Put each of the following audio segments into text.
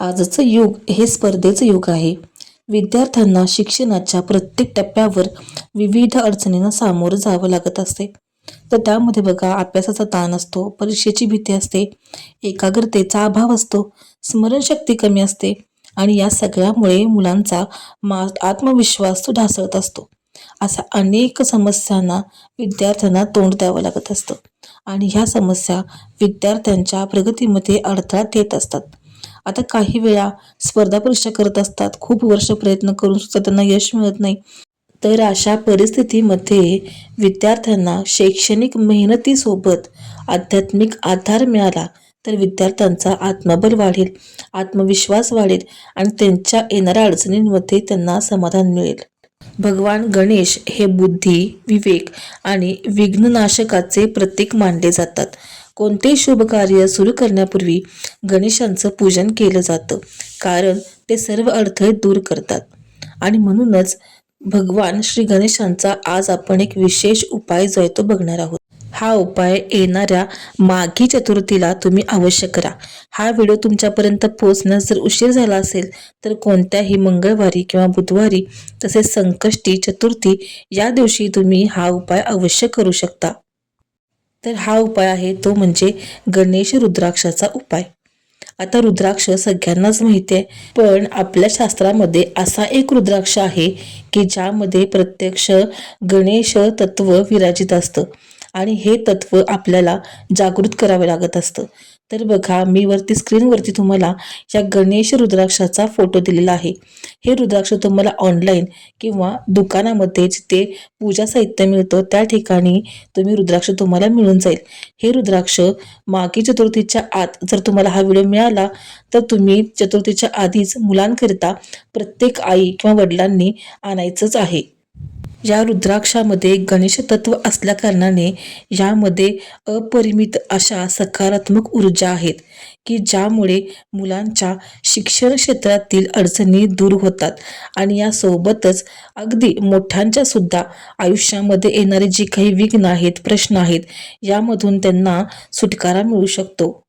आजचं युग हे स्पर्धेचं युग आहे. विद्यार्थ्यांना शिक्षणाच्या प्रत्येक टप्प्यावर विविध अडचणींना सामोरं जावं लागत असते. तर त्यामध्ये बघा अभ्यासाचा ताण असतो परीक्षेची भीती असते एकाग्रतेचा अभाव असतो स्मरणशक्ती कमी असते आणि या सगळ्यामुळे मुलांचा मा आत्मविश्वास तो ढासळत असतो. अशा अनेक समस्यांना विद्यार्थ्यांना तोंड द्यावं लागत असतं. आणि ह्या समस्या विद्यार्थ्यांच्या प्रगतीमध्ये अडथळा येत असतात. आता काही वेळा स्पर्धा परीक्षा करत असतात. खूप वर्ष प्रयत्न करून सुद्धा त्यांना यश मिळत नाही. तर अशा परिस्थितीमध्ये विद्यार्थ्यांना शैक्षणिक मेहनतीसोबत आध्यात्मिक आधार मिळाला तर विद्यार्थ्यांचा आत्मबल वाढेल आत्मविश्वास वाढेल आणि त्यांच्या येणाऱ्या अडचणींमध्ये त्यांना समाधान मिळेल. भगवान गणेश हे बुद्धी विवेक आणि विघ्ननाशकाचे प्रतीक मानले जातात. कोणते शुभ कार्य सुरू करण्यापूर्वी गणेशांचं पूजन केलं जातं. कारण ते सर्व अडथळे दूर करतात. आणि म्हणूनच भगवान श्री गणेशांचा आज आपण एक विशेष उपाय जो आहे तो बघणार आहोत. हा उपाय येणाऱ्या माघी चतुर्थीला तुम्ही अवश्य करा. हा व्हिडिओ तुमच्यापर्यंत पोहोचण्यास जर उशीर झाला असेल तर कोणत्याही मंगळवारी किंवा बुधवारी तसेच संकष्टी चतुर्थी या दिवशी तुम्ही हा उपाय अवश्य करू शकता. तर हा उपाय आहे तो म्हणजे गणेश रुद्राक्षाचा उपाय. आता रुद्राक्ष सगळ्यांनाच माहिती आहे पण आपल्या शास्त्रामध्ये असा एक रुद्राक्ष आहे की ज्यामध्ये प्रत्यक्ष गणेश तत्व विराजित असतं. आणि हे तत्व आपल्याला जागृत करावे लागत असतं. तर बघा मी वरती स्क्रीनवरती तुम्हाला या गणेश रुद्राक्षाचा फोटो दिलेला आहे. हे रुद्राक्ष तुम्हाला ऑनलाईन किंवा दुकानामध्ये जिथे पूजा साहित्य मिळतं त्या ठिकाणी तुम्ही रुद्राक्ष तुम्हाला मिळून जाईल. हे रुद्राक्ष मागी चतुर्थीच्या आत जर तुम्हाला हा व्हिडिओ मिळाला तर तुम्ही चतुर्थीच्या आधीच मुलांकरिता प्रत्येक आई किंवा वडिलांनी आणायचंच आहे. या रुद्राक्षामध्ये गणेश तत्व असल्याकारणाने यामध्ये अपरिमित अशा सकारात्मक ऊर्जा आहेत की ज्यामुळे मुलांच्या शिक्षण क्षेत्रातील अडचणी दूर होतात आणि यासोबतच अगदी मोठ्यांच्या सुद्धा आयुष्यामध्ये येणारे जे काही विघ्न आहेत प्रश्न आहेत यामधून त्यांना सुटकारा मिळू शकतो.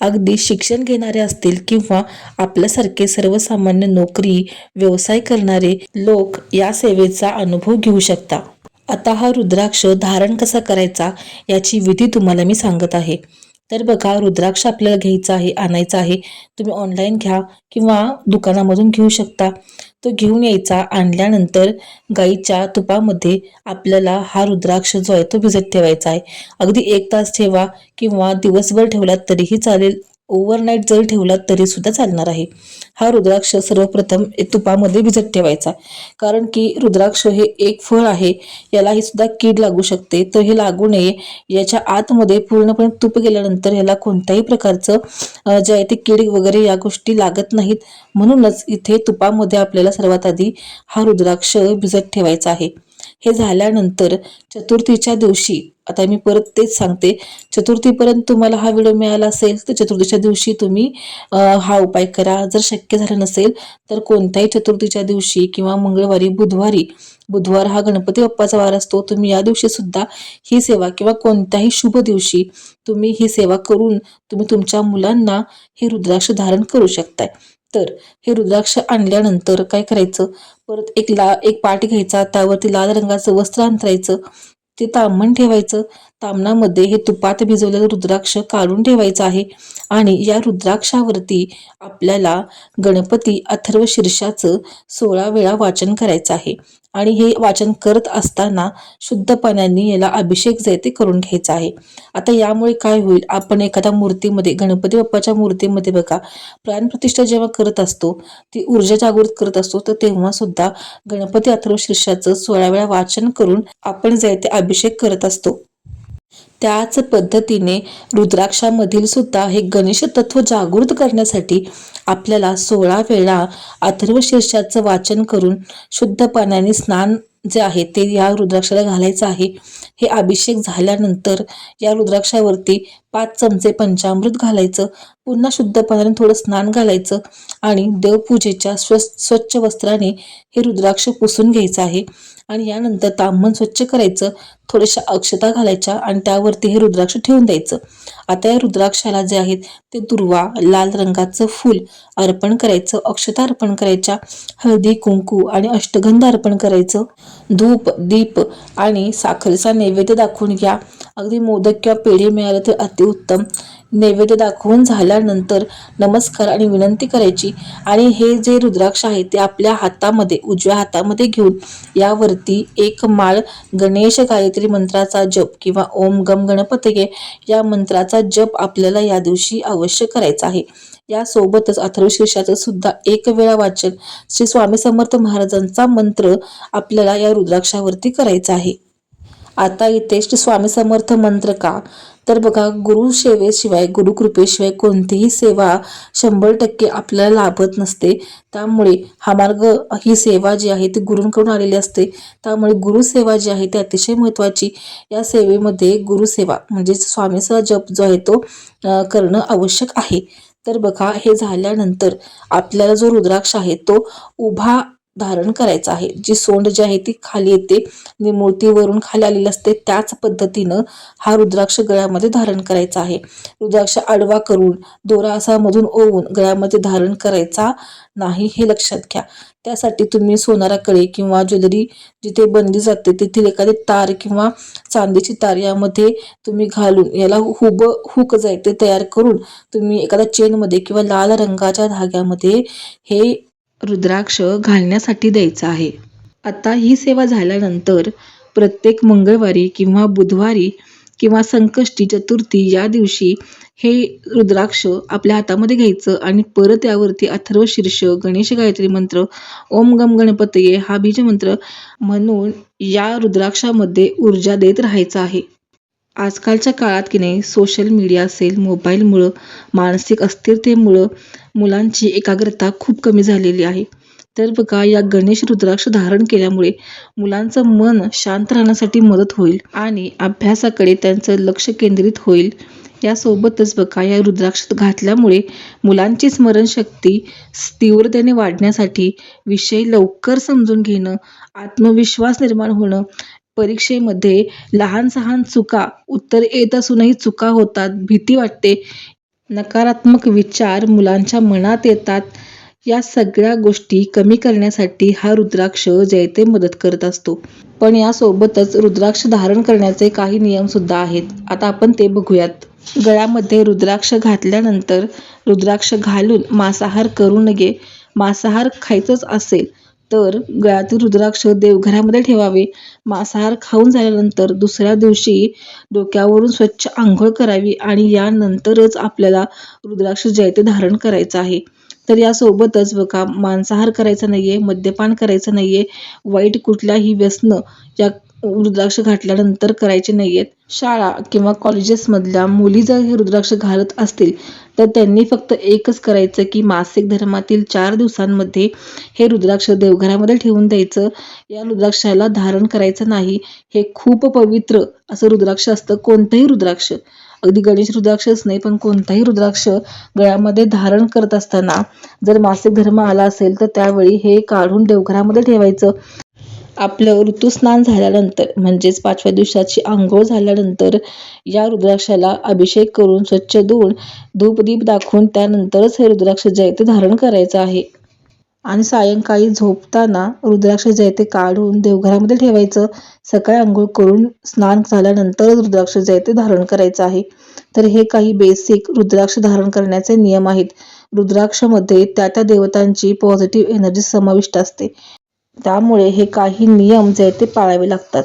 अगदी शिक्षण घेणारे असतील किंवा आपल्यासारखे सर्वसामान्य नोकरी व्यवसाय करणारे लोक या सेवेचा अनुभव घेऊ शकता. आता हा रुद्राक्ष धारण कसा करायचा याची विधी तुम्हाला मी सांगत आहे. तर बघा रुद्राक्ष आपल्याला घ्यायचा आहे आणायचा आहे. तुम्ही ऑनलाईन घ्या किंवा दुकानामधून घेऊ शकता. तो घेऊन यायचा. आणल्यानंतर गाईच्या तुपामध्ये आपल्याला हा रुद्राक्ष जो आहे तो भिजत ठेवायचा आहे. अगदी एक तास ठेवा किंवा दिवसभर ठेवलात तरीही चालेल. ओव्हरनाईट जरी ठेवलात तरी सुद्धा चालणार आहे. हा रुद्राक्ष सर्वप्रथम तुपामध्ये भिजत ठेवायचा. कारण की रुद्राक्ष हे एक फळ आहे यालाही सुद्धा कीड लागू शकते. तर हे लागू नये. याच्या आतमध्ये पूर्णपणे तूप गेल्यानंतर याला कोणत्याही प्रकारचं जे आहे ते कीड वगैरे या गोष्टी लागत नाहीत. म्हणूनच इथे तुपामध्ये आपल्याला सर्वात आधी हा रुद्राक्ष भिजत ठेवायचा आहे. हे झाल्यानंतर चतुर्थीच्या दिवशी आता मी परत तेच सांगते चतुर्थीपर्यंत तुम्हाला हा व्हिडिओ मिळाला असेल तर चतुर्थीच्या दिवशी तुम्ही हा उपाय करा. जर शक्य झालं नसेल तर कोणत्याही चतुर्थीच्या दिवशी किंवा मंगळवारी बुधवारी बुधवार हा गणपती बाप्पाचा वार असतो तुम्ही या दिवशी सुद्धा ही सेवा किंवा कोणत्याही शुभ दिवशी तुम्ही ही सेवा करून तुम्ही तुमच्या मुलांना हे रुद्राक्ष धारण करू शकताय. तर? हे रुद्राक्ष आणल्यानंतर काय करायचं? परत एक ला एक पाट घ्यायचा त्यावरती लाल रंगाचं वस्त्र अंतरायचं ते तामण ठेवायचं तामणामध्ये हे तुपात भिजवलेलं रुद्राक्ष काढून ठेवायचं आहे आणि या रुद्राक्षावरती आपल्याला गणपती अथर्व शीर्षाचं सोळा वेळा वाचन करायचं आहे. आणि हे वाचन करत असताना शुद्ध पाण्याने याला अभिषेक जे ते करून घ्यायचा आहे. आता यामुळे काय होईल? आपण एखाद्या मूर्तीमध्ये गणपती बाप्पाच्या मूर्तीमध्ये बघा प्राणप्रतिष्ठा जेव्हा करत असतो ती ऊर्जा जागृत करत असतो तर तेव्हा सुद्धा गणपती अथर्व शीर्षाचं सोळा वेळा वाचन करून आपण जे ते अभिषेक करत असतो. त्याच पद्धतीने रुद्राक्षामधील सुद्धा हे गणेश तत्व जागृत करण्यासाठी आपल्याला सोळा वेळा अथर्व शीर्षाचं वाचन करून शुद्ध पाण्याने स्नान जे आहे ते या रुद्राक्षाला घालायचं आहे. हे अभिषेक झाल्यानंतर या रुद्राक्षावरती पाच चमचे पंचामृत घालायचं. पुन्हा शुद्ध पाण्याने थोडं स्नान घालायचं आणि देवपूजेच्या स्व स्वच्छ वस्त्राने हे रुद्राक्ष पुसून घ्यायचं आहे. आणि यानंतर तांबण स्वच्छ करायचं थोड्याशा अक्षता घालायच्या आणि त्यावरती हे रुद्राक्ष ठेवून द्यायचं. आता या रुद्राक्षाला जे आहेत ते दुर्वा लाल रंगाचं फूल अर्पण करायचं अक्षता अर्पण करायच्या हळदी कुंकू आणि अष्टगंध अर्पण करायचं. धूप दीप आणि साखरेचा नैवेद्य दाखवून घ्या. अगदी मोदक किंवा पेढे मिळाले तर अतिउत्तम. नैवेद्य दाखवून झाल्यानंतर नमस्कार आणि विनंती करायची. आणि हे जे रुद्राक्ष आहे ते आपल्या हातामध्ये उजव्या हातामध्ये घेऊन यावरती एक माळ गणेश गायत्री मंत्राचा जप किंवा ओम गम गणपतये या मंत्राचा जप आपल्याला या दिवशी अवश्य करायचा आहे. यासोबतच अथर्वशीर्षाचं सुद्धा एक वेळा वाचन श्री स्वामी समर्थ महाराजांचा मंत्र आपल्याला या रुद्राक्षावरती करायचा आहे. आता इथे श्री स्वामी समर्थ मंत्र का? तर बघा गुरु सेवेशिवाय गुरुकृपेशिवाय कोणतीही सेवा शंभर टक्के आपल्याला लाभत नसते. त्यामुळे हा मार्ग ही सेवा जी आहे ती गुरूंकडून आलेली असते. त्यामुळे गुरुसेवा जी आहे ती अतिशय महत्त्वाची. या सेवेमध्ये गुरुसेवा म्हणजे स्वामीचा जप जो आहे तो करणं आवश्यक आहे. तर बघा हे झाल्यानंतर आपल्याला जो रुद्राक्ष आहे तो उभा धारण करायचं आहे. जी सोंड जी आहे ती खाली येते. आणि मूर्तीवरून खाली आलेली असते. त्याच पद्धतीनं हा रुद्राक्ष गळ्यामध्ये धारण करायचा आहे. रुद्राक्ष आडवा करून दोरा असा मधून ओवून गळ्यामध्ये धारण करायचा नाही हे लक्षात घ्या. त्यासाठी तुम्ही सोनाराकडे किंवा ज्वेलरी जिथे बनली जाते तेथील एखादी तार किंवा चांदीची तार यामध्ये तुम्ही घालून याला हुब हुक जाय ते तयार करून तुम्ही एखाद्या चेनमध्ये किंवा लाल रंगाच्या धाग्यामध्ये हे रुद्राक्ष घालण्यासाठी द्यायचं आहे. आता ही सेवा झाल्यानंतर प्रत्येक मंगळवारी किंवा बुधवारी किंवा संकष्टी चतुर्थी या दिवशी हे रुद्राक्ष आपल्या हातामध्ये घ्यायचं आणि परत यावरती अथर्व शीर्ष गणेश गायत्री मंत्र ओम गम गणपतये हा बीजमंत्र म्हणून या रुद्राक्षामध्ये ऊर्जा देत राहायचं आहे. आजकालच्या काळात की नाही सोशल मीडिया असेल मोबाईलमुळं मानसिक अस्थिरतेमुळं मुलांची एकाग्रता खूप कमी झालेली आहे. तर बघा या गणेश रुद्राक्ष धारण केल्यामुळे मुलांचं मन शांत राहण्यासाठी मदत होईल आणि अभ्यासाकडे त्यांचं लक्ष केंद्रित होईल. यासोबतच बघा या रुद्राक्ष घातल्यामुळे मुलांची स्मरणशक्ती तीव्रतेने वाढण्यासाठी विषय लवकर समजून घेणं आत्मविश्वास निर्माण होणं परीक्षेमध्ये लहान सहान चुका उत्तर येत असूनही चुका होतात भीती वाटते. नकारात्मक विचार मुलांच्या मनात येतात. या सगळ्या गोष्टी कमी करण्यासाठी हा रुद्राक्ष जयते मदत करत असतो. पण यासोबतच रुद्राक्ष धारण करण्याचे काही नियम सुद्धा आहेत. आता आपण ते बघूयात. गळ्यामध्ये रुद्राक्ष घातल्यानंतर रुद्राक्ष घालून मांसाहार करू नये. मांसाहार खायचंच असेल तर गळ्यातील रुद्राक्ष देवघरामध्ये ठेवावे. मांसाहार खाऊन झाल्यानंतर दुसऱ्या दिवशी डोक्यावरून स्वच्छ आंघोळ करावी आणि यानंतरच आपल्याला रुद्राक्ष जयते धारण करायचं आहे. तर यासोबतच बघा मांसाहार करायचा नाहीये मद्यपान करायचं नाहीये वाईट कुठल्याही व्यसनं या रुद्राक्ष घातल्यानंतर करायचे नाहीयेत. शाळा किंवा कॉलेजेसमधल्या मुली जर हे रुद्राक्ष घालत असतील तर त्यांनी फक्त एकच करायचं की मासिक धर्मातील चार दिवसांमध्ये हे रुद्राक्ष देवघरामध्ये ठेवून द्यायचं. या रुद्राक्षाला धारण करायचं नाही. हे खूप पवित्र असं रुद्राक्ष असतं. कोणतंही रुद्राक्ष. अगदी गणेश रुद्राक्षच नाही पण कोणताही रुद्राक्ष गळ्यामध्ये धारण करत असताना जर मासिक धर्म आला असेल तर त्यावेळी हे काढून देवघरामध्ये ठेवायचं. आपलं ऋतुस्नान झाल्यानंतर म्हणजेच पाचव्या दिवसाची आंघोळ झाल्यानंतर या रुद्राक्षाला अभिषेक करून स्वच्छ धुवून धूपदीप दाखवून त्यानंतरच हे रुद्राक्ष जयते धारण करायचं आहे. आणि सायंकाळी झोपताना रुद्राक्ष जयते काढून देवघरामध्ये ठेवायचं. सकाळी आंघोळ करून स्नान झाल्यानंतरच रुद्राक्ष जयते धारण करायचं आहे. तर हे काही बेसिक रुद्राक्ष धारण करण्याचे नियम आहेत. रुद्राक्षमध्ये त्या त्या देवतांची पॉझिटिव्ह एनर्जी समाविष्ट असते. त्यामुळे हे काही नियम जे ते पाळावे लागतात.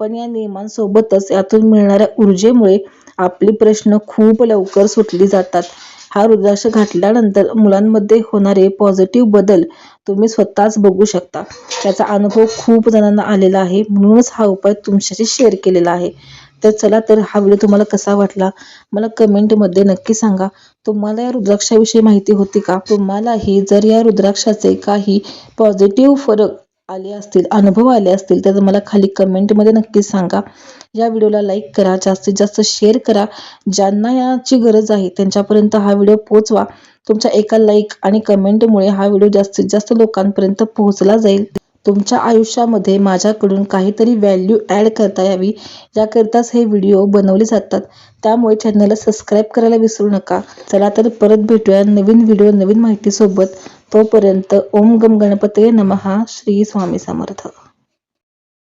पण या नियमांसोबतच यातून मिळणाऱ्या ऊर्जेमुळे आपली प्रश्न खूप लवकर सुटली जातात. हा रुद्राक्ष घातल्यानंतर मुलांमध्ये होणारे पॉझिटिव्ह बदल तुम्ही स्वतःच बघू शकता. त्याचा अनुभव खूप जणांना आलेला आहे म्हणूनच हा उपाय तुमच्याशी शेअर केलेला आहे. तर चला तर हा व्हिडिओ तुम्हाला कसा वाटला? मला कमेंटमध्ये नक्की सांगा. तुम्हाला या रुद्राक्षाविषयी माहिती होती का? तुम्हालाही जर या रुद्राक्षाचे काही पॉझिटिव्ह फरक आले असतील अनुभव आले असतील तर मला खाली कमेंटमध्ये नक्की सांगा. या व्हिडिओला लाईक करा जास्तीत जास्त शेअर करा. ज्यांना याची गरज आहे त्यांच्यापर्यंत हा व्हिडिओ पोहोचवा. तुमच्या एका लाईक आणि कमेंटमुळे हा व्हिडिओ जास्तीत जास्त लोकांपर्यंत पोहोचला जाईल. तुमच्या आयुष्यामध्ये माझ्याकडून काहीतरी व्हॅल्यू ॲड करता यावी याकरिताच हे व्हिडिओ बनवले जातात. त्यामुळे चॅनलला सबस्क्राईब करायला विसरू नका. चला तर परत भेटूया नवीन व्हिडिओ नवीन माहितीसोबत. तोपर्यंत ओम गम गणपतये नमहा श्री स्वामी समर्थ.